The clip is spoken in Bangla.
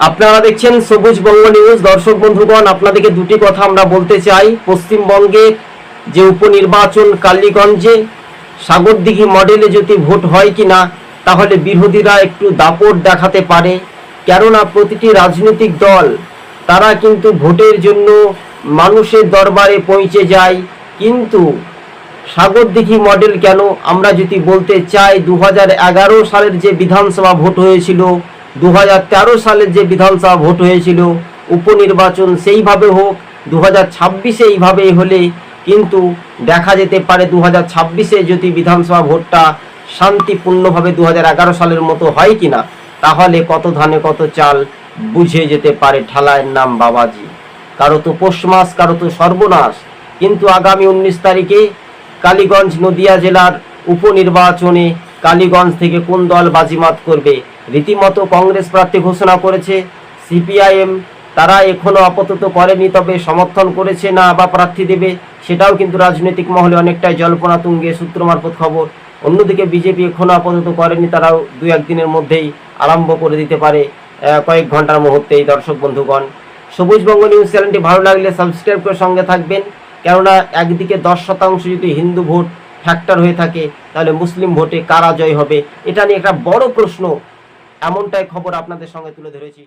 আপনারা দেখছেন সবুজ বঙ্গ নিউজ। দর্শক বন্ধুগণ, আপনাদেরকে দুটি কথা আমরা বলতে চাই। পশ্চিমবঙ্গে যে উপনির্বাচন কালীগঞ্জে সাগরদিঘি মডেলে যদি ভোট হয় কিনা, তাহলে বিরোধীরা একটু দাপট দেখাতে পারে। কেননা প্রতিটি রাজনৈতিক দল, তারা কিন্তু ভোটের জন্য মানুষের দরবারে পৌঁছে যায়। কিন্তু সাগরদিঘি মডেল কেন? আমরা যদি বলতে চাই দু হাজার এগারো সালের যে বিধানসভা ভোট হয়েছিল দু সালের যে বিধানসভা ভোট হয়েছিল, উপনির্বাচন সেইভাবে হোক দু হাজার ছাব্বিশে এইভাবে হলে কিন্তু দেখা যেতে পারে দু হাজার ছাব্বিশে যদি বিধানসভা ভোটটা শান্তিপূর্ণভাবে দু হাজার এগারো সালের মতো হয় কিনা, তাহলে কত ধানে কত চাল বুঝে যেতে পারে ঠালায়ের নাম বাবাজি। কারও তো পৌষ মাস, কারও তো সর্বনাশ। কিন্তু আগামী উনিশ তারিখে কালীগঞ্জ নদিয়া জেলার উপনির্বাচনে কালীগঞ্জ থেকে কোন দল বাজিমাত করবে? রীতিমতো কংগ্রেস প্রার্থী ঘোষণা করেছে সিপিআইএম। তারা এখনও আপাতত করেনি, তবে সমর্থন করেছে না বা প্রার্থী দেবে, সেটাও কিন্তু রাজনৈতিক মহলে অনেকটাই জল্পনা তুঙ্গে সূত্র মারফত খবর। অন্যদিকে বিজেপি এখনও আপাতত করেনি, তারাও দু একদিনের মধ্যেই আরম্ভ করে দিতে পারে কয়েক ঘণ্টার মুহূর্তেই, দর্শক বন্ধুগণ। সবুজ বঙ্গ নিউজ চ্যানেলটি ভালো লাগলে সাবস্ক্রাইব করে সঙ্গে থাকবেন। কেননা, একদিকে দশ শতাংশ যদি হিন্দু ভোট ফ্যাক্টর হয়ে থাকে, তাহলে মুসলিম ভোটে কারা জয় হবে? এটা নিয়ে একটা বড় প্রশ্ন, এমনটাই খবর আপনাদের সঙ্গে তুলে ধরেছি।